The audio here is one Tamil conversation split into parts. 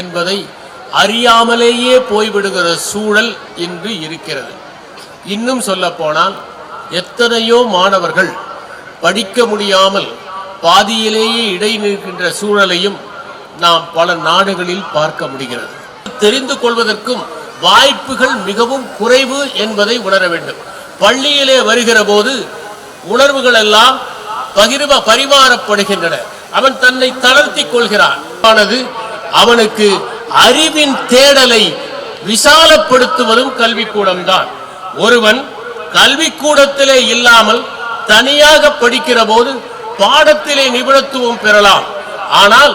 என்பதை அறியாமலேயே போய்விடுகிற சூழல் இன்று இருக்கிறது. இன்னும் சொல்ல போனால் எத்தனையோ மாணவர்கள் படிக்க முடியாமல் பாதியிலேயே இடை நிற்கின்ற சூழலையும் நாம் பல நாடுகளில் பார்க்க முடிகிறது. தெரிந்து கொள்வதற்கும் வாய்ப்புகள் மிகவும் குறைவு என்பதை உணர வேண்டும். பள்ளியிலே வருகிற போது உணர்வுகள் எல்லாம் பகிர்வ பரிமாறப்படுகின்றன. அவன் தன்னை தளர்த்தி கொள்கிறான். ஆனது அவனுக்கு அறிவின் தேடலை விசாலப்படுத்துவதும் கல்விக்கூடம் தான் ஒருவன் கல்விக்கூடத்திலே இல்லாமல் தனியாக படிக்கிற போது பாடத்திலே நிபுணத்துவம் பெறலாம். ஆனால்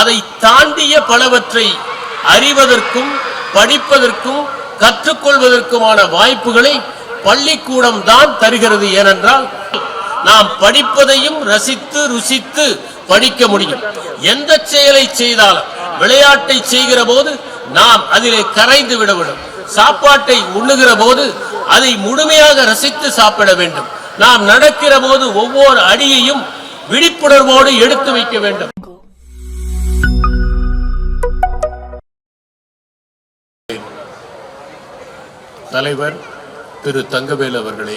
அதை தாண்டிய பலவற்றை அறிவதற்கும் படிப்பதற்கும் கற்றுக்கொள்வதற்குமான வாய்ப்புகளை பள்ளிக்கூடம் தான் தருகிறது. ஏனென்றால் நாம் படிப்பதையும் ரசித்து ருசித்து படிக்க முடியும். எந்த செயலை செய்தாலும் விளையாட்டை செய்கிற போது நாம் அதிலே கரைந்து விட வேண்டும் சாப்பாட்டை உண்ணுகிற போது அதை முழுமையாக ரசித்து சாப்பிட வேண்டும். நாம் நடக்கிற போது ஒவ்வொரு அடியையும் விழிப்புணர்வோடு எடுத்து வைக்க வேண்டும். தலைவர் திரு தங்கவேல் அவர்களே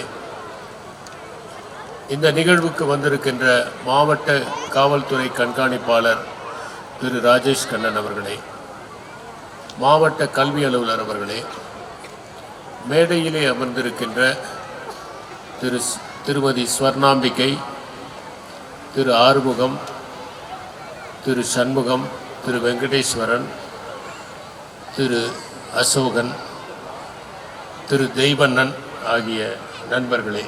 இந்த நிகழ்வுக்கு வந்திருக்கின்ற மாவட்ட காவல்துறை கண்காணிப்பாளர் திரு ராஜேஷ் கண்ணன் அவர்களே மாவட்ட கல்வி அலுவலர் அவர்களே மேடையிலே அமர்ந்திருக்கின்ற திரு திருமதி ஸ்வர்ணாம்பிகை திரு ஆறுமுகம் திரு சண்முகம் திரு வெங்கடேஸ்வரன் திரு அசோகன் திரு தெய்வண்ணன் ஆகிய நண்பர்களே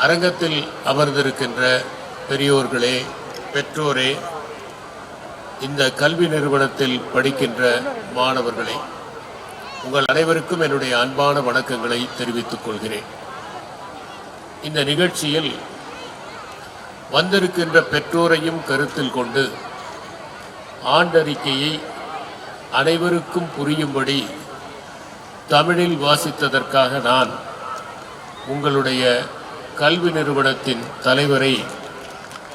அரங்கத்தில் அமர்ந்திருக்கின்ற பெரியோர்களே பெற்றோரே இந்த கல்வி நிறுவனத்தில் படிக்கின்ற மாணவர்களே உங்கள் அனைவருக்கும் என்னுடைய அன்பான வணக்கங்களை தெரிவித்துக் கொள்கிறேன். இந்த நிகழ்ச்சியில் வந்திருக்கின்ற பெற்றோரையும் கருத்தில் கொண்டு ஆண்டறிக்கையை அனைவருக்கும் புரியும்படி தமிழில் வாசித்ததற்காக நான் உங்களுடைய கல்வி நிறுவனத்தின் தலைவரை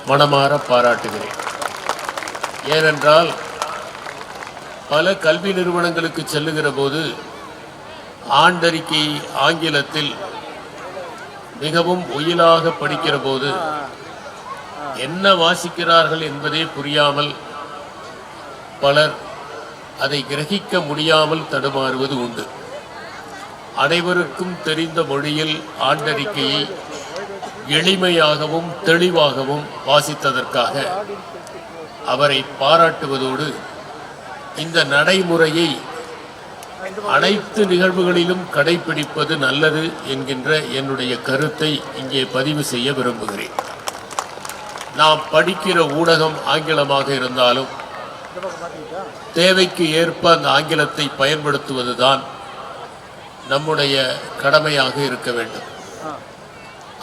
மனமாற பாராட்டுகிறேன். ஏனென்றால் பல கல்வி நிறுவனங்களுக்கு செல்லுகிற போது ஆண்டறிக்கை ஆங்கிலத்தில் மிகவும் ஒயிலாக படிக்கிற போது என்ன வாசிக்கிறார்கள் என்பதே புரியாமல் பலர் அதை கிரகிக்க முடியாமல் தடுமாறுவது உண்டு. அனைவருக்கும் தெரிந்த மொழியில் ஆண்டறிக்கையை எளிமையாகவும் தெளிவாகவும் வாசித்ததற்காக அவரை பாராட்டுவதோடு இந்த நடைமுறையை அனைத்து நிகழ்வுகளிலும் கடைபிடிப்பது நல்லது என்கின்ற என்னுடைய கருத்தை இங்கே பதிவு செய்ய விரும்புகிறேன். நாம் படிக்கிற ஊடகம் ஆங்கிலமாக இருந்தாலும் தேவைக்கு ஏற்ப அந்த ஆங்கிலத்தை பயன்படுத்துவதுதான் நம்முடைய கடமையாக இருக்க வேண்டும்.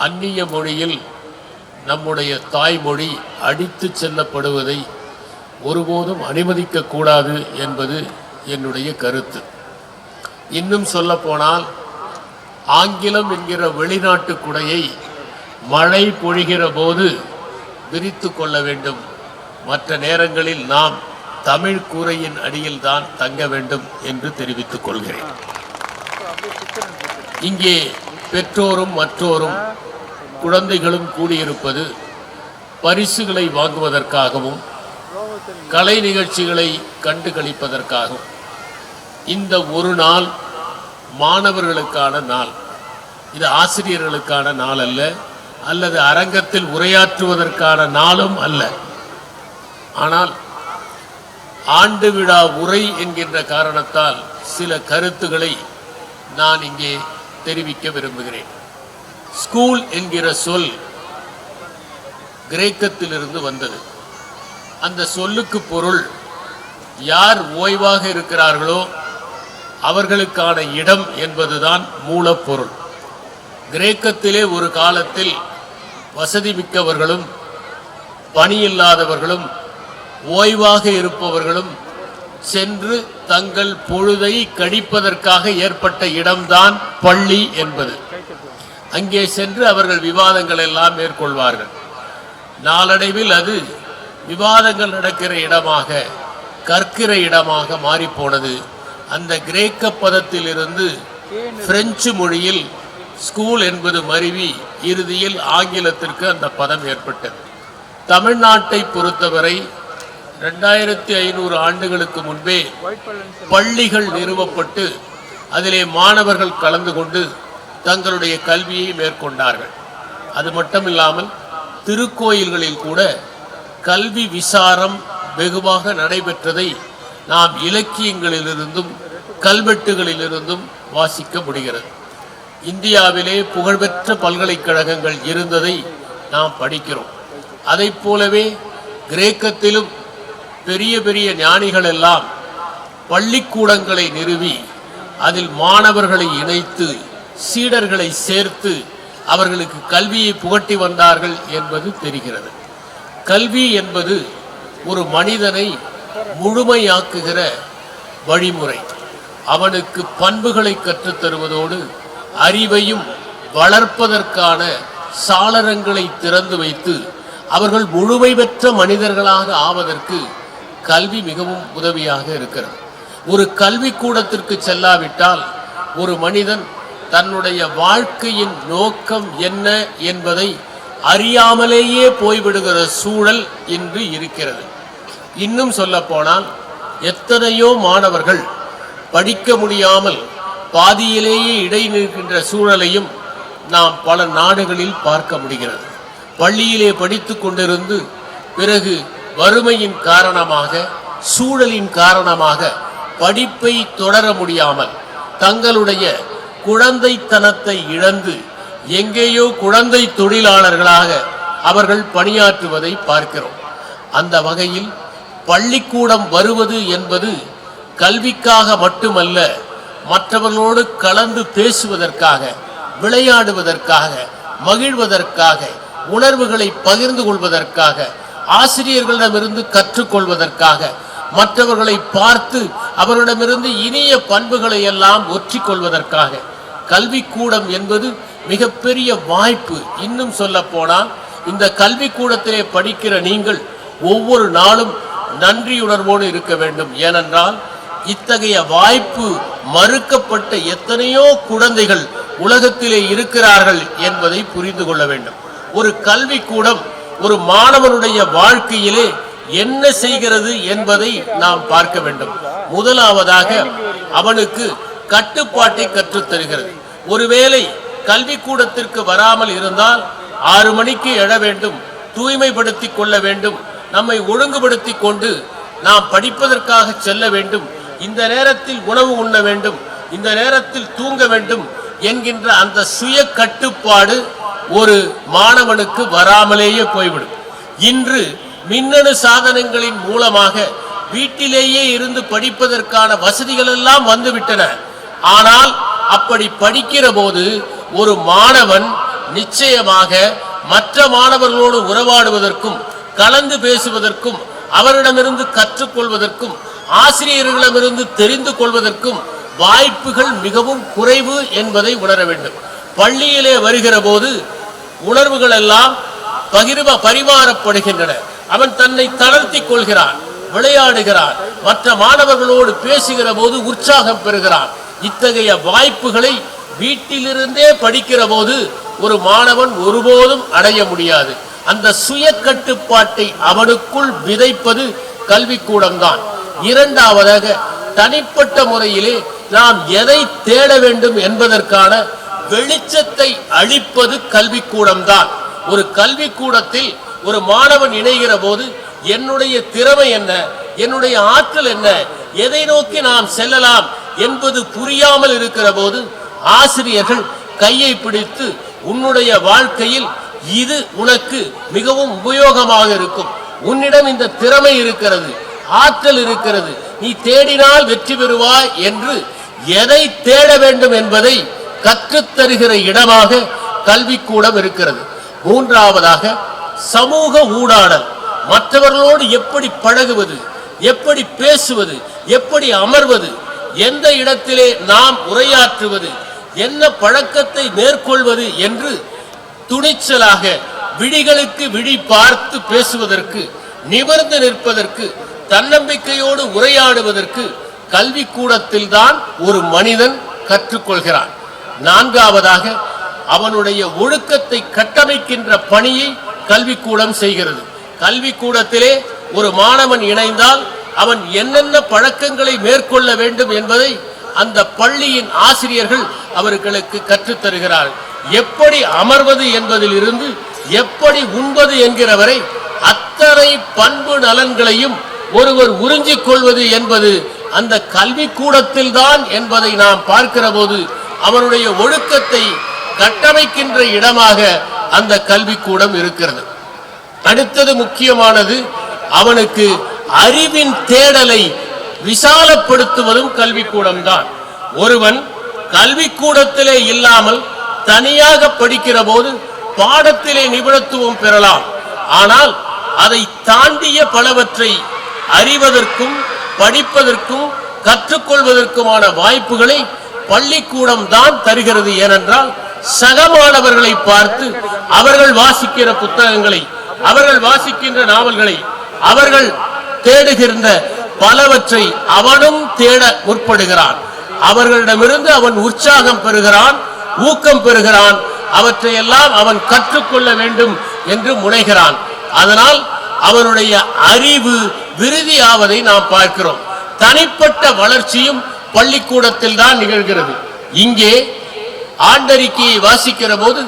அந்நிய மொழியில் நம்முடைய தாய்மொழி அடித்து செல்லப்படுவதை ஒருபோதும் அனுமதிக்க கூடாது என்பது என்னுடைய கருத்து. இன்னும் சொல்லப்போனால் ஆங்கிலம் என்கிற வெளிநாட்டு குடையை மழை பொழிகிற போது விரித்து கொள்ள வேண்டும். மற்ற நேரங்களில் நாம் தமிழ் கூரையின் அடியில் தான் தங்க வேண்டும் என்று தெரிவித்துக் கொள்கிறேன். இங்கே பெற்றோரும் மற்றோரும் குழந்தைகளும் கூடியிருப்பது பரிசுகளை வாங்குவதற்காகவும் கலை நிகழ்ச்சிகளை கண்டுகளிப்பதற்காகவும். இந்த ஒரு நாள் மாணவர்களுக்கான நாள். இது ஆசிரியர்களுக்கான நாள் அல்ல அல்லது அரங்கத்தில் உரையாற்றுவதற்கான நாளும் அல்ல. ஆனால் ஆண்டு விழா உரை என்கின்ற காரணத்தால் சில கருத்துக்களை நான் இங்கே தெரிவிக்க விரும்புகிறேன். ஸ்கூல் என்கிற சொல் கிரேக்கத்திலிருந்து வந்தது. அந்த சொல்லுக்கு பொருள் யார் ஓய்வாக இருக்கிறார்களோ அவர்களுக்கான இடம் என்பதுதான் மூலப்பொருள். கிரேக்கத்திலே ஒரு காலத்தில் வசதி மிக்கவர்களும் பணியில்லாதவர்களும் ஓய்வாக இருப்பவர்களும் சென்று தங்கள் பொழுதை கழிப்பதற்காக ஏற்பட்ட இடம்தான் பள்ளி என்பது. அங்கே சென்று அவர்கள் விவாதங்கள் எல்லாம் மேற்கொள்வார்கள். நாளடைவில் அது விவாதங்கள் நடக்கிற இடமாக கற்கிற இடமாக மாறிப்போனது. அந்த கிரேக்க பதத்திலிருந்து பிரெஞ்சு மொழியில் ஸ்கூல் என்பது மருவி இறுதியில் ஆங்கிலத்திற்கு அந்த பதம் ஏற்பட்டது. தமிழ்நாட்டை பொறுத்தவரை ரெண்டாயிரத்தி ஐநூறு ஆண்டுகளுக்கு முன்பே பள்ளிகள் நிறுவப்பட்டு அதிலே மாணவர்கள் கலந்து கொண்டு தங்களுடைய கல்வியை மேற்கொண்டார்கள். அது மட்டுமில்லாமல் திருக்கோயில்களில் கூட கல்வி விசாரம் வெகுவாக நடைபெற்றதை நாம் இலக்கியங்களிலிருந்தும் கல்வெட்டுகளிலிருந்தும் வாசிக்க முடிகிறது. இந்தியாவிலே புகழ்பெற்ற பல்கலைக்கழகங்கள் இருந்ததை நாம் படிக்கிறோம். அதைப் போலவே கிரேக்கத்திலும் பெரிய பெரிய ஞானிகள் எல்லாம் பள்ளிக்கூடங்களை நிறுவி அதில் மாணவர்களை இணைத்து சீடர்களை சேர்த்து அவர்களுக்கு கல்வியை புகட்டி வந்தார்கள் என்பது தெரிகிறது. கல்வி என்பது ஒரு மனிதனை முழுமையாக்குகிற வழிமுறை. அவனுக்கு பண்புகளை கற்றுத் தருவதோடு அறிவையும் வளர்ப்பதற்கான சாளரங்களை திறந்து வைத்து அவர்கள் முழுமை பெற்ற மனிதர்களாக ஆவதற்கு கல்வி மிகவும் உதவியாக இருக்கிறது. ஒரு கல்வி கூடத்திற்கு செல்லாவிட்டால் ஒரு மனிதன் தன்னுடைய வாழ்க்கையின் நோக்கம் என்ன என்பதை அறியாமலேயே போய்விடுகிற சூழல் இன்று இருக்கிறது. இன்னும் சொல்லப்போனால் எத்தனையோ மாணவர்கள் படிக்க முடியாமல் பாதியிலேயே இடை நிற்கின்ற சூழலையும் நாம் பல நாடுகளில் பார்க்க முடிகிறது. பள்ளியிலே படித்து கொண்டிருந்து பிறகு வறுமையின் காரணமாக சூழலின் காரணமாக படிப்பை தொடர முடியாமல் தங்களுடைய குழந்தைத்தனத்தை இழந்து எங்கேயோ குழந்தை தொழிலாளர்களாக அவர்கள் பணியாற்றுவதை பார்க்கிறோம். அந்த வகையில் பள்ளிக்கூடம் வருவது என்பது கல்விக்காக மட்டுமல்ல மற்றவர்களோடு கலந்து பேசுவதற்காக விளையாடுவதற்காக மகிழ்வதற்காக உணர்வுகளை பகிர்ந்து கொள்வதற்காக ஆசிரியர்களிடமிருந்து கற்றுக்கொள்வதற்காக மற்றவர்களை பார்த்து அவர்களிடமிருந்து இனிய பண்புகளை எல்லாம் ஒற்றி கொள்வதற்காக கல்விக்கூடம் என்பது மிகப்பெரிய வாய்ப்பு. இன்னும் சொல்ல போனால் இந்த கல்விக்கூடத்திலே படிக்கிற நீங்கள் ஒவ்வொரு நாளும் நன்றியுணர்வோடு இருக்க வேண்டும். ஏனென்றால் இத்தகைய வாய்ப்பு மறுக்கப்பட்ட எத்தனையோ குழந்தைகள் உலகத்திலே இருக்கிறார்கள் என்பதை புரிந்து கொள்ள வேண்டும். ஒரு கல்விக்கூடம் ஒரு மாணவனுடைய வாழ்க்கையிலே என்ன செய்கிறது என்பதை நாம் பார்க்க வேண்டும். முதலாவதாக அவனுக்கு கட்டுப்பாட்டை கற்றுத் தருகிறது ஒருவேளை கல்விக்கூடத்திற்கு வராமல் இருந்தால் ஆறு மணிக்கு எழ வேண்டும் தூய்மைப்படுத்தி கொள்ள வேண்டும் நம்மை ஒழுங்குபடுத்தி கொண்டு நாம் படிப்பதற்காக செல்ல வேண்டும் இந்த நேரத்தில் உணவு உண்ண வேண்டும் இந்த நேரத்தில் தூங்க வேண்டும் என்கின்ற அந்த சுய கட்டுப்பாடு ஒரு மாணவனுக்கு வராமலேயே போய்விடும். இன்று மின்னணு சாதனங்களின் மூலமாக வீட்டிலேயே இருந்து படிப்பதற்கான வசதிகள் எல்லாம் வந்துவிட்டன. ஆனால் அப்படி படிக்கிற போது ஒரு மாணவன் நிச்சயமாக மற்ற மாணவர்களோடு உறவாடுவதற்கும் கலந்து பேசுவதற்கும் அவரிடமிருந்து கற்றுக்கொள்வதற்கும் ஆசிரியர்களிடமிருந்து தெரிந்து கொள்வதற்கும் வாய்ப்புகள் மிகவும் குறைவு என்பதை உணர வேண்டும். பள்ளியிலே வருகிற போது உணர்வுகள் எல்லாம் பகிர்வ பரிமாறப்படுகின்றன. அவன் தன்னை தளர்த்தி கொள்கிறான் விளையாடுகிறான் மற்ற மாணவர்களோடு பேசுகிற போது உற்சாகம் பெறுகிறான். இத்தகைய வாய்ப்புகளை வீட்டிலிருந்தே படிக்கிற போது ஒரு மாணவன் ஒருபோதும் அடைய முடியாது. அந்த சுய கட்டுப்பாட்டை அவனுக்குள் விதைப்பது கல்விக்கூடம்தான். இரண்டாவதாக தனிப்பட்ட முறையிலே நாம் எதை தேட வேண்டும் என்பதற்கான வெளிச்சத்தை அழிப்பது கல்விக்கூடம் தான் ஒரு கல்விக்கூடத்தில் ஒரு மாணவன் இணைகிற போது என்னுடைய திறமை என்ன? என்னுடைய ஆற்றல் என்ன? எதை நோக்கி நாம் செல்லலாம் என்பது புரியாமல் இருக்கிற போது ஆசிரியர்கள் கையை பிடித்து உன்னுடைய வாழ்க்கையில் இது உனக்கு மிகவும் உபயோகமாக இருக்கும். உன்னிடம் இந்த திறமை இருக்கிறது ஆற்றல் இருக்கிறது. நீ தேடினால் வெற்றி பெறுவாய் என்று எதை தேட வேண்டும் என்பதை கற்றுத்தருகிற இடமாக கல்விக்கூடம் இருக்கிறது. மூன்றாவதாக சமூக ஊடாடல். மற்றவர்களோடு எப்படி பழகுவது எப்படி பேசுவது எப்படி அமர்வது எந்த இடத்திலே நாம் உரையாற்றுவது என்ன பழக்கத்தை மேற்கொள்வது என்று துணிச்சலாக விழிகளுக்கு விழி பார்த்து பேசுவதற்கு நிமிர்ந்து நிற்பதற்கு தன்னம்பிக்கையோடு உரையாடுவதற்கு கல்விக்கூடத்தில் தான் ஒரு மனிதன் கற்றுக்கொள்கிறான். நான்காவதாக அவனுடைய ஒழுக்கத்தை கட்டமைக்கின்ற பணியை கல்விக்கூடம் செய்கிறது. கல்விக்கூடத்திலே ஒரு மாணவன் இணைந்தால் அவன் என்னென்ன பழக்கங்களை மேற்கொள்ள வேண்டும் என்பதை அந்த பள்ளியின் ஆசிரியர்கள் அவர்களுக்கு கற்றுத்தருகிறார். எப்படி அமர்வது என்பதிலிருந்து எப்படி உண்பது என்கிறவரை அத்தனை பண்பு நலன்களையும் ஒருவர் உறிஞ்சிக் கொள்வது என்பது அந்த கல்வி கூடத்தில் தான் என்பதை நாம் பார்க்கிற போது அவனுடைய ஒழுக்கத்தை கட்டமைக்கின்ற இடமாக அந்த கல்விக்கூடம் இருக்கிறது. அடுத்தது முக்கியமானது அவனுக்கு அறிவின் தேடலை விசாலப்படுத்துவதும் கல்விக்கூடம் தான் ஒருவன் கல்விக்கூடத்திலே இல்லாமல் தனியாக படிக்கிற போது பாடத்திலே நிபுணத்துவம் பெறலாம். ஆனால் அதை தாண்டிய பலவற்றை அறிவதற்கும் படிப்பதற்கும் கற்றுக்கொள்வதற்குமான வாய்ப்புகளை பள்ளிக்கூடம் தான் தருகிறது ஏனென்றால் சக மாணவர்களை பார்த்து அவர்கள் வாசிக்கிற புத்தகங்களை அவர்கள் வாசிக்கின்ற நாவல்களை அவர்கள் தேடுகின்ற பலவற்றை அவனும் தேட முற்படுகிறான். அவர்களிடமிருந்து அவன் உற்சாகம் பெறுகிறான் ஊக்கம் பெறுகிறான் அவற்றையெல்லாம் அவன் கற்றுக்கொள்ள வேண்டும் என்று முனைகிறான். அதனால் அவனுடைய அறிவு விருதியாவதை நாம் பார்க்கிறோம். தனிப்பட்ட வளர்ச்சியும் பள்ளிக்கூடத்தில் தான் நிகழ்கிறது. இங்கே ஆண்டறிக்கையை வாசிக்கிற போது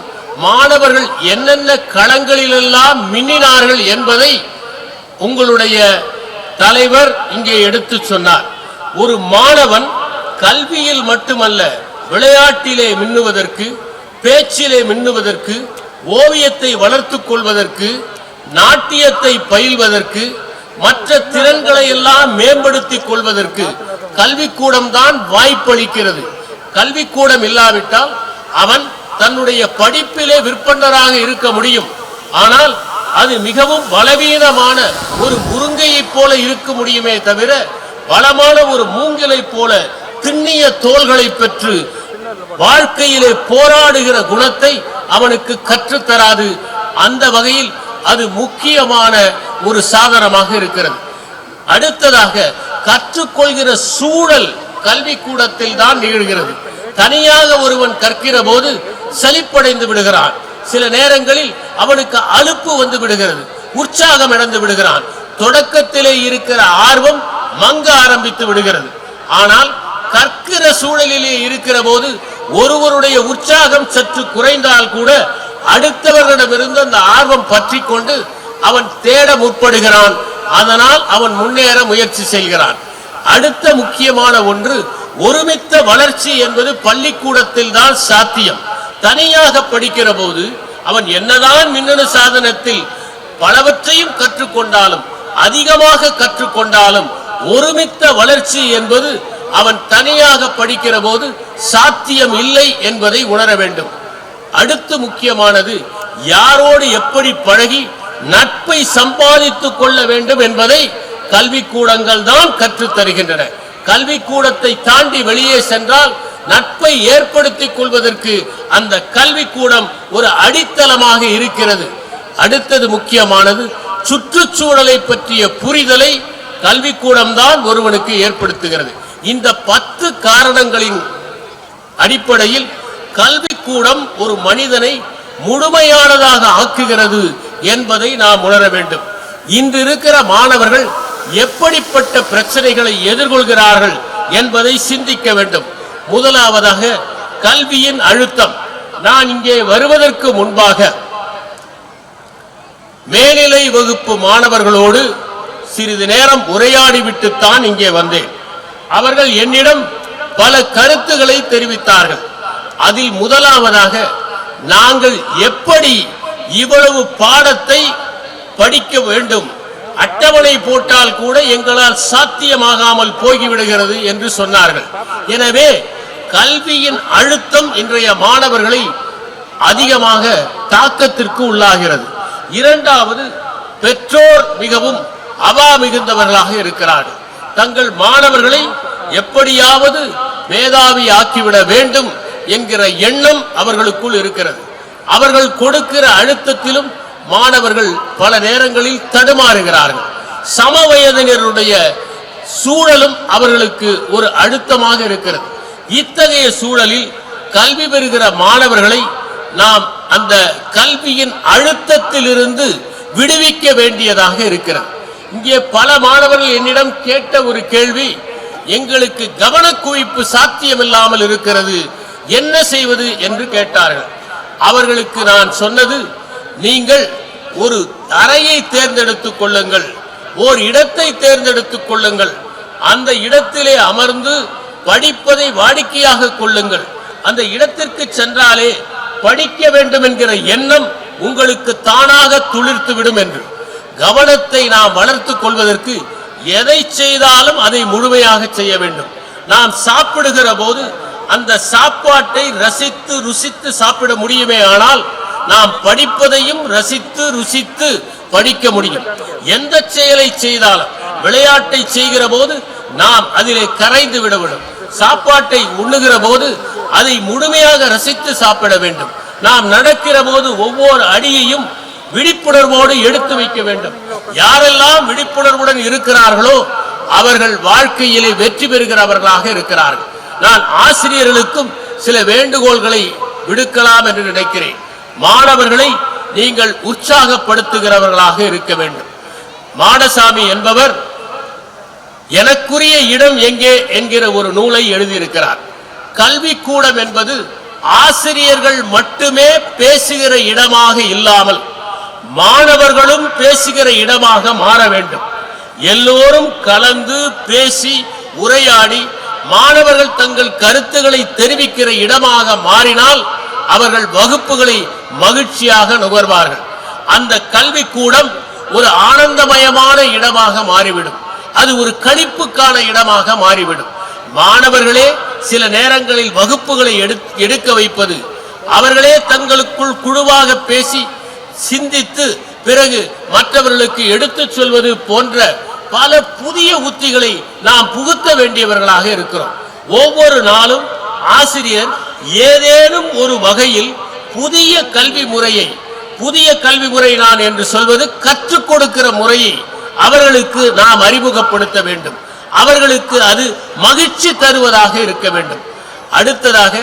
மாணவர்கள் என்னென்ன களங்களிலெல்லாம் மின்னினார்கள் என்பதை உங்களுடைய தலைவர் இங்கே எடுத்து சொன்னார். ஒரு மாணவன் கல்வியில் மட்டுமல்ல விளையாட்டிலே மின்னுவதற்கு பேச்சிலே மின்னுவதற்கு ஓவியத்தை வளர்த்துக் கொள்வதற்கு நாட்டியத்தை பயில்வதற்கு மற்ற திறன்களை எல்லாம் மேம்படுத்திக் கொள்வதற்கு கல்விக்கூடம் தான் வாய்ப்பளிக்கிறது. கல்விக்கூடம் இல்லாவிட்டால் அவன் தன்னுடைய படிப்பிலே விற்பனராக இருக்க முடியும். ஆனால் அது மிகவும் பலவீனமான ஒரு முருங்கையை போல இருக்க முடியுமே தவிர பலமான ஒரு மூங்கிலை போல திண்ணிய தோள்களை பெற்று வாழ்க்கையிலே போராடுகிற குணத்தை அவனுக்கு கற்றுத்தராது. அந்த வகையில் அது முக்கியமான ஒரு சாதனமாக இருக்கிறது. அடுத்ததாக கற்றுக்கொள்கிற சூழல் கல்விக்கூடத்தில் தான் நிகழ்கிறது. தனியாக ஒருவன் கற்கிற போது சலிப்படைந்து விடுகிறான். சில நேரங்களில் அவனுக்கு அலுப்பு வந்து விடுகிறது. உற்சாகம் இழந்து விடுகிறான். தொடக்கத்திலே இருக்கிற ஆர்வம் மங்க ஆரம்பித்து விடுகிறது. ஆனால் கற்கிற சூழலிலே இருக்கிற போது ஒருவருடைய உற்சாகம் சற்று குறைந்தால் கூட அடுத்த அடுத்தவர்களிடமிருந்து அந்த ஆர்வம் பற்றி கொண்டு அவன் தேட முற்படுகிறான். அதனால் அவன் முன்னேற முயற்சி செய்கிறான். அடுத்த முக்கியமான ஒன்று ஒருமித்த வளர்ச்சி என்பது பள்ளிக்கூடத்தில் தான் சாத்தியம். தனியாக படிக்கிற போது அவன் என்னதான் மின்னணு சாதனத்தில் பலவற்றையும் கற்றுக்கொண்டாலும் அதிகமாக கற்றுக்கொண்டாலும் ஒருமித்த வளர்ச்சி என்பது அவன் தனியாக படிக்கிற போது சாத்தியம் இல்லை என்பதை உணர வேண்டும். அடுத்து முக்கியமானது யாரோடு எப்படி பழகி நட்பை சம்பாதித்துக் கொள்ள வேண்டும் என்பதை கல்விக்கூடங்கள் தான் கற்றுத் தருகின்றன. கல்விக்கூடத்தை தாண்டி வெளியே சென்றால் நட்பை ஏற்படுத்திக் கொள்வதற்கு அந்த கல்விக்கூடம் ஒரு அடித்தளமாக இருக்கிறது. அடுத்தது முக்கியமானது சுற்றுச்சூழலை பற்றிய புரிதலை கல்விக்கூடம் தான் ஒருவனுக்கு ஏற்படுத்துகிறது. இந்த பத்து காரணங்களின் அடிப்படையில் கல்விக்கூடம் ஒரு மனிதனை முழுமையானதாக ஆக்குகிறது என்பதை நாம் உணர வேண்டும். இன்று இருக்கிற மாணவர்கள் எப்படிப்பட்ட பிரச்சனைகளை எதிர்கொள்கிறார்கள் என்பதை சிந்திக்க வேண்டும். முதலாவதாக கல்வியின் அழுத்தம். நான் இங்கே வருவதற்கு முன்பாக மேல்நிலை வகுப்பு மாணவர்களோடு சிறிது நேரம் உரையாடிவிட்டுத்தான் இங்கே வந்தேன். அவர்கள் என்னிடம் பல கருத்துக்களை தெரிவித்தார்கள். அதில் முதலாவதாக நாங்கள் எப்படி இவ்வளவு பாடத்தை படிக்க வேண்டும்? அட்டவணை போட்டால் கூட எங்களால் சாத்தியமாகாமல் போகிவிடுகிறது என்று சொன்னார்கள். எனவே கல்வியின் அழுத்தம் இன்றைய மாணவர்களை அதிகமாக தாக்கத்திற்கு உள்ளாகிறது. இரண்டாவது பெற்றோர் மிகவும் அவா மிகுந்தவர்களாக இருக்கிறார்கள். தங்கள் மாணவர்களை எப்படியாவது மேதாவி ஆக்கிவிட வேண்டும் என்கிற எண்ணம் அவர்களுக்குள் இருக்கிறது. அவர்கள் கொடுக்கிற அழுத்தத்திலும் மாணவர்கள் பல நேரங்களில் தடுமாறுகிறார்கள். சம வயதினருடைய சூழலும் அவர்களுக்கு ஒரு அழுத்தமாக இருக்கிறது. இத்தகைய சூழலில் கல்வி பெறுகிற மாணவர்களை நாம் அந்த கல்வியின் அழுத்தத்திலிருந்து விடுவிக்க வேண்டியதாக இருக்கிறது. இங்கே பல மாணவர்கள் என்னிடம் கேட்ட ஒரு கேள்வி எங்களுக்கு கவனக்குவிப்பு சாத்தியமில்லாமல் இருக்கிறது என்ன செய்வது என்று கேட்டார்கள். அவர்களுக்கு நான் சொன்னது நீங்கள் ஒரு அறையை தேர்ந்தெடுத்துக் கொள்ளுங்கள். ஓர் இடத்தை தேர்ந்தெடுத்துக் கொள்ளுங்கள். அந்த இடத்திலே அமர்ந்து படிப்பதை வாடிக்கையாக கொள்ளுங்கள். அந்த இடத்திற்கு சென்றாலே படிக்க வேண்டும் என்கிற எண்ணம் உங்களுக்கு தானாக துளிர்த்து விடும் என்று. கவனத்தை நாம் வளர்த்துக் கொள்வதற்கு எதை செய்தாலும் அதை முழுமையாக செய்ய வேண்டும். நாம் சாப்பிடுகிற போது அந்த சாப்பாட்டை ரசித்து ருசித்து சாப்பிட முடியுமே ஆனால் நாம் படிப்பதையும் ரசித்து ருசித்து படிக்க முடியும். எந்த செயலை செய்தாலும் விளையாட்டை செய்கிற போது நாம் அதிலே கரைந்து விட வேண்டும் சாப்பாட்டை உண்ணுகிற போது அதை முழுமையாக ரசித்து சாப்பிட வேண்டும். நாம் நடக்கிற போது ஒவ்வொரு அடியையும் விழிப்புணர்வோடு எடுத்து வைக்க வேண்டும். யாரெல்லாம் விழிப்புணர்வுடன் இருக்கிறார்களோ அவர்கள் வாழ்க்கையிலே வெற்றி பெறுகிறவர்களாக இருக்கிறார்கள். நான் ஆசிரியர்களுக்கும் சில வேண்டுகோள்களை விடுக்கலாம் என்று நினைக்கிறேன். மாணவர்களை நீங்கள் உற்சாகப்படுத்துகிறவர்களாக இருக்க வேண்டும். மாடசாமி என்பவர் எனக்குரிய இடம் எங்கே என்கிற ஒரு நூலை எழுதியிருக்கிறார். கல்விக்கூடம் என்பது ஆசிரியர்கள் மட்டுமே பேசுகிற இடமாக இல்லாமல் மாணவர்களும் பேசுகிற இடமாக மாற வேண்டும். எல்லோரும் கலந்து பேசி உரையாடி மாணவர்கள் தங்கள் கருத்துக்களை தெரிவிக்கிற இடமாக மாறினால் அவர்கள் வகுப்புகளை மகிழ்ச்சியாக நுகர்வார்கள். அந்த கல்விக்கூடம் ஒரு ஆனந்தமயமான இடமாக மாறிவிடும். அது ஒரு கழிப்புக்கான இடமாக மாறிவிடும். மாணவர்களே சில நேரங்களில் வகுப்புகளை எடுக்க வைப்பது அவர்களே தங்களுக்குள் குழுவாக பேசி சிந்தித்து பிறகு மற்றவர்களுக்கு எடுத்துச் சொல்வது போன்ற பல புதிய உத்திகளை நாம் புகுத்த வேண்டியவர்களாக இருக்கிறோம். ஒவ்வொரு நாளும் ஆசிரியர் ஏதேனும் ஒரு வகையில் புதிய கல்வி முறையை புதிய கல்வி முறை நான் என்று சொல்வது கற்றுக் கொடுக்கிற முறையை அவர்களுக்கு நாம் அறிமுகப்படுத்த வேண்டும். அவர்களுக்கு அது மகிழ்ச்சி தருவதாக இருக்க வேண்டும். அடுத்ததாக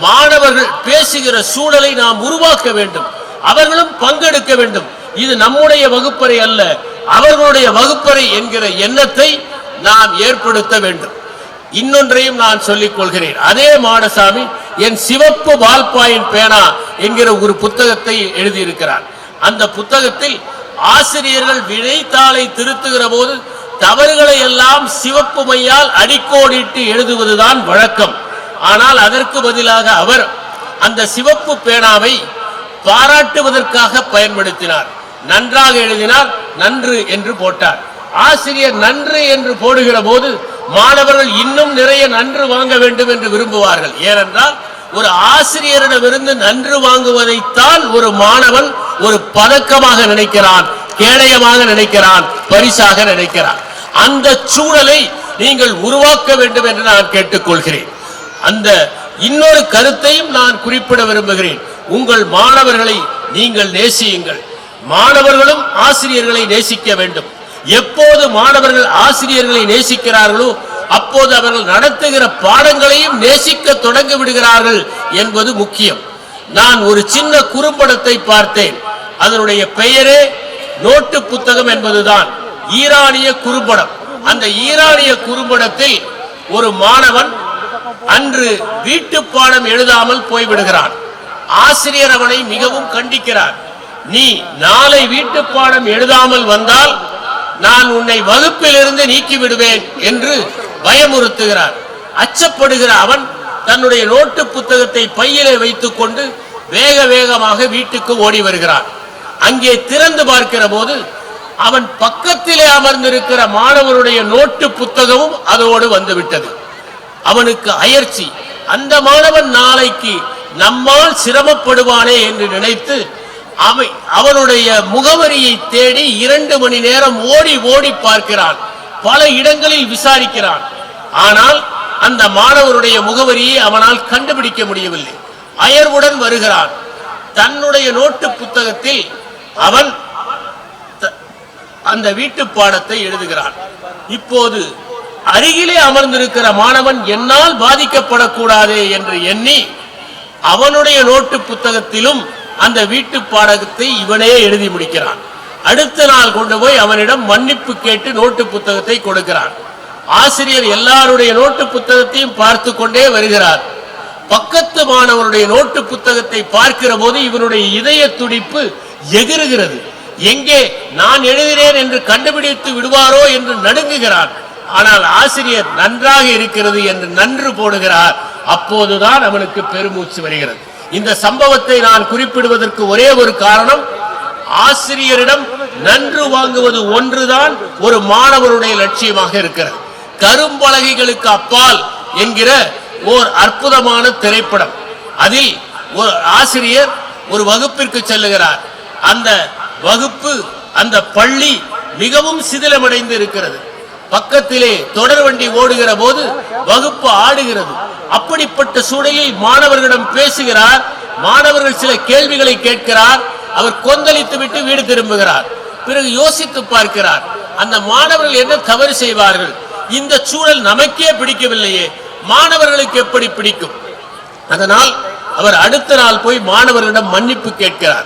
மாணவர்கள் பேசுகிற சூழலை நாம் உருவாக்க வேண்டும். அவர்களும் பங்கெடுக்க வேண்டும். இது நம்முடைய வகுப்பறை அல்ல அவர்களுடைய வகுப்பறை என்கிற எண்ணத்தை நாம் ஏற்படுத்த வேண்டும். இன்னொன்றையும் நான் சொல்லிக் கொள்கிறேன். அதே மாடசாமி என் சிவப்பு வால்பாயின் பேனா என்கிற ஒரு புத்தகத்தை எழுதியிருக்கிறார். அந்த புத்தகத்தில் ஆசிரியர்கள் வினைத்தாளை திருத்துகிற போது தவறுகளை எல்லாம் சிவப்பு மையால் அடிக்கோடிட்டு எழுதுவதுதான் வழக்கம். ஆனால் அதற்கு பதிலாக அவர் அந்த சிவப்பு பேனாவை பாராட்டுவதற்காக பயன்படுத்தினார். நன்றாக எழுதினார் நன்று என்று போட்டார். ஆசிரியர் நன்று என்று போடுகிற போது மாணவர்கள் இன்னும் நிறைய நன்று வாங்க வேண்டும் என்று விரும்புவார்கள். ஏனென்றால் ஒரு ஆசிரியரிடமிருந்து நன்று வாங்குவதைத்தான் ஒரு மாணவன் ஒரு பதக்கமாக நினைக்கிறான் கேடயமாக நினைக்கிறான் பரிசாக நினைக்கிறான். அந்த சூழலை நீங்கள் உருவாக்க வேண்டும் என்று நான் கேட்டுக்கொள்கிறேன். அந்த இன்னொரு கருத்தையும் நான் குறிப்பிட விரும்புகிறேன். உங்கள் மாணவர்களை நீங்கள் நேசியுங்கள். மாணவர்களும் ஆசிரியர்களை நேசிக்க வேண்டும். எப்போது மாணவர்கள் ஆசிரியர்களை நேசிக்கிறார்களோ அப்போது அவர்கள் நடத்துகிற பாடங்களையும் நேசிக்க தொடங்கி விடுகிறார்கள் என்பது முக்கியம். நான் ஒரு சின்ன குறும்படத்தை பார்த்தேன். அதனுடைய பெயரே நோட்டு புத்தகம் என்பதுதான். ஈரானிய குறும்படம். அந்த ஈரானிய குறும்படத்தில் ஒரு மாணவன் அன்று வீட்டு பாடம் எழுதாமல் போய்விடுகிறான். ஆசிரியர் அவனை மிகவும் கண்டிக்கிறார். நீ நாளை வீட்டு பாடம் எழுதாமல் வந்தால் நான் உன்னை வகுப்பிலிருந்து நீக்கி விடுவேன் என்று பயமுறுத்துகிறார். அச்சப்படுகிற அவன் தன்னுடைய நோட்டு புத்தகத்தை பையிலே வைத்துக் கொண்டு வேக வேகமாக வீட்டுக்கு ஓடி வருகிறான். அங்கே திறந்து பார்க்கிற போது அவன் பக்கத்திலே அமர்ந்திருக்கிற மாணவருடைய நோட்டு புத்தகமும் அதோடு வந்துவிட்டது. அவனுக்கு அயர்ச்சி அந்த மாணவன் நாளைக்கு நம்மால் சிரமப்படுவானே என்று நினைத்து அவனுடைய முகவரியை தேடி இரண்டு மணி நேரம் ஓடி ஓடி பார்க்கிறான். பல இடங்களில் விசாரிக்கிறான். ஆனால் அந்த மாணவருடைய முகவரியை அவனால் கண்டுபிடிக்க முடியவில்லை. அயர்வுடன் வருகிறான். தன்னுடைய நோட்டு புத்தகத்தில் அவன் த- அந்த வீட்டு பாடத்தை எழுதுகிறான். இப்போது அருகிலே அமர்ந்திருக்கிற மாணவன் என்னால் பாதிக்கப்படக்கூடாதே என்று எண்ணி அவனுடைய நோட்டு புத்தகத்திலும் அந்த வீட்டு பாடகத்தை இவனே எழுதி முடிக்கிறான். அடுத்த நாள் கொண்டு போய் அவனிடம் மன்னிப்பு கேட்டு நோட்டு புத்தகத்தை கொடுக்கிறான். ஆசிரியர் எல்லாருடைய நோட்டு புத்தகத்தையும் பார்த்து கொண்டே வருகிறார். பக்கத்து மாணவனுடைய நோட்டு புத்தகத்தை பார்க்கிற போது இவனுடைய இதய துடிப்பு எகிறுகிறது. எங்கே நான் எழுதினேன் என்று கண்டுபிடித்து விடுவாரோ என்று நடுங்குகிறான் ஆனால் ஆசிரியர் நன்றாக இருக்கிறது என்று நன்று போடுகிறார். அப்போதுதான் அவனுக்கு பெருமூச்சு வருகிறது. இந்த சம்பவத்தை நான் குறிப்பிடுவதற்கு ஒரே ஒரு காரணம் ஆசிரியரிடம் நன்று வாங்குவது ஒன்றுதான் ஒரு மாணவருடைய லட்சியமாக இருக்கிறது. கரும்பலகைகளுக்கு அப்பால் என்கிற ஓர் அற்புதமான திரைப்படம். அதில் ஒரு ஆசிரியர் ஒரு வகுப்பிற்கு செல்லுகிறார். அந்த வகுப்பு அந்த பள்ளி மிகவும் சிதிலமடைந்து இருக்கிறது. பக்கத்திலே தொடர் வண்டி ஓடுகிற போது வகுப்பு ஆடுகிறது. அப்படிப்பட்ட சூழலில் மாணவர்களிடம் பேசுகிறார். மாணவர்கள் சில கேள்விகளை கேட்கிறார். அவர் கொந்தளித்து விட்டு வீடு திரும்புகிறார். பிறகு யோசித்து பார்க்கிறார். அந்த மாணவர்கள் என்ன தவறு செய்வார்கள்? இந்த சூழல் நமக்கே பிடிக்கவில்லையே. மாணவர்களுக்கு எப்படி பிடிக்கும்? அதனால் அவர் அடுத்த நாள் போய் மாணவர்களிடம் மன்னிப்பு கேட்கிறார்.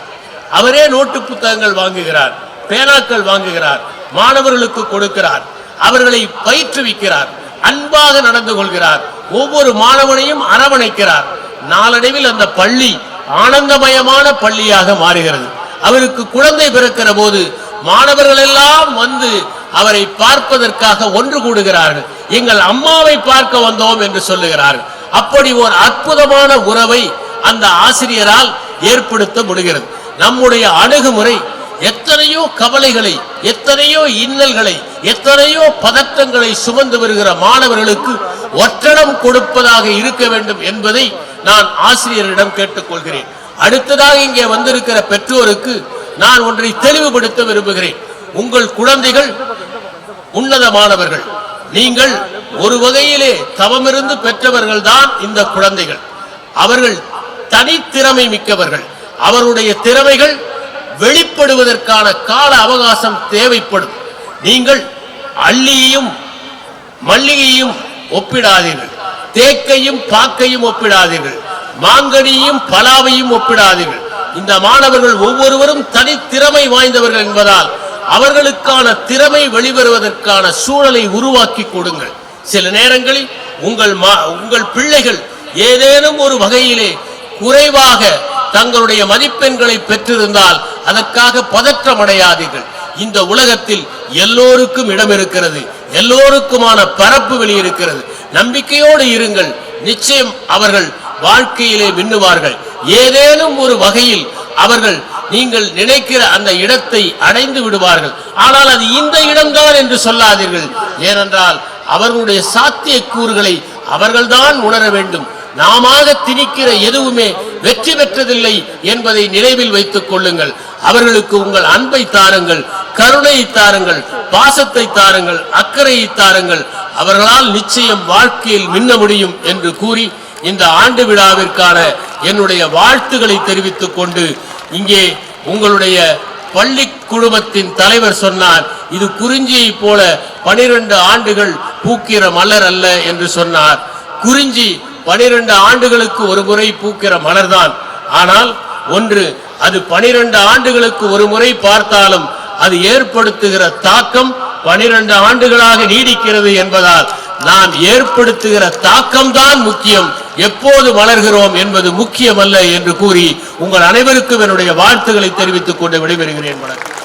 அவரே நோட்டு புத்தகங்கள் வாங்குகிறார். பேனாக்கள் வாங்குகிறார். மாணவர்களுக்கு கொடுக்கிறார். அவர்களை பயிற்றுவிக்கிறார். அன்பாக நடந்து கொள்கிறார். ஒவ்வொரு மாணவனையும் அரவணைக்கிறார். நாளடைவில் அந்த பள்ளி ஆனந்தமயமான பள்ளியாக மாறுகிறது. அவருக்கு குழந்தை பிறக்கிற போது மாணவர்கள் எல்லாம் வந்து அவரை பார்ப்பதற்காக ஒன்று கூடுகிறார்கள். எங்கள் அம்மாவை பார்க்க வந்தோம் என்று சொல்லுகிறார்கள். அப்படி ஒரு அற்புதமான உறவை அந்த ஆசிரியரால் ஏற்படுத்த முடிகிறது. நம்முடைய அணுகுமுறை எத்தனையோ கவலைகளை எத்தனையோ இன்னல்களை எத்தனையோ பதற்றங்களை சுமந்து வருகிற மாணவர்களுக்கு ஒற்றடம் கொடுப்பதாக இருக்க வேண்டும் என்பதை நான் ஆசிரியரிடம் கேட்டுக்கொள்கிறேன். அடுத்ததாக இங்கே வந்திருக்கிற பெற்றோருக்கு நான் ஒன்றை தெளிவுபடுத்த விரும்புகிறேன். உங்கள் குழந்தைகள் உன்னதமானவர்கள் நீங்கள் ஒரு வகையிலே தவமிருந்து பெற்றவர்கள் தான் இந்த குழந்தைகள். அவர்கள் தனித்திறமை மிக்கவர்கள். அவருடைய திறமைகள் வெளிப்படுவதற்கான கால அவகாசம் தேவைப்படும். நீங்கள் அள்ளியையும் மல்லிகையும் ஒப்பிடாதீர்கள். தேக்கையும் பாக்கையும் ஒப்பிடாதீர்கள். மாங்கனியும் பலாவையும் ஒப்பிடாதீர்கள். இந்த மாணவர்கள் ஒவ்வொருவரும் தனித்திறமை வாய்ந்தவர்கள் என்பதால் அவர்களுக்கான திறமை வெளிவருவதற்கான சூழலை உருவாக்கி கொடுங்கள். சில நேரங்களில் உங்கள் மா- உங்கள் பிள்ளைகள் ஏதேனும் ஒரு வகையிலே குறைவாக தங்களுடைய மதிப்பெண்களை பெற்றிருந்தால் அதற்காக பதற்றம் அடையாதீர்கள் இந்த உலகத்தில் எல்லோருக்கும் இடம் இருக்கிறது எல்லோருக்குமான பரப்பு வெளி இருக்கிறது நம்பிக்கையோடு இருங்கள். நிச்சயம் அவர்கள் வாழ்க்கையிலே மின்னுவார்கள். ஏதேனும் ஒரு வகையில் அவர்கள் நீங்கள் நினைக்கிற அந்த இடத்தை அடைந்து விடுவார்கள். ஆனால் அது இந்த இடம்தான் என்று சொல்லாதீர்கள். ஏனென்றால் அவர்களுடைய சாத்திய கூறுகளை அவர்கள்தான் உணர வேண்டும். நாமாக திணிக்கிற எதுவுமே வெற்றி பெற்றதில்லை என்பதை நினைவில் வைத்துக் கொள்ளுங்கள். அவர்களுக்கு உங்கள் அன்பை தாருங்கள் கருணையை தாருங்கள் பாசத்தை தாருங்கள் அக்கறையை தாருங்கள். அவர்களால் நிச்சயம் வாழ்க்கையில் மின்ன முடியும் என்று கூறி இந்த ஆண்டு விழாவிற்கான என்னுடைய வாழ்த்துக்களை தெரிவித்துக் கொண்டு இங்கே உங்களுடைய பள்ளி குழுமத்தின் தலைவர் சொன்னார் இது குறிஞ்சியை போல பனிரெண்டு ஆண்டுகள் பூக்கிற மலர் அல்ல என்று சொன்னார். குறிஞ்சி பனிரெண்டு ஆண்டுகளுக்கு ஒரு முறை பூக்கிற மலர்தான். ஆனால் ஒன்று அது பனிரெண்டு ஆண்டுகளுக்கு ஒரு முறை பார்த்தாலும் அது ஏற்படுத்துகிற தாக்கம் பனிரெண்டு ஆண்டுகளாக நீடிக்கிறது என்பதால் நாம் ஏற்படுத்துகிற தாக்கம்தான் முக்கியம். எப்போது வளர்கிறோம் என்பது முக்கியமல்ல என்று கூறி உங்கள் அனைவருக்கும் என்னுடைய வாழ்த்துக்களை தெரிவித்துக் கொண்டு விடைபெறுகிறேன். வணக்கம்.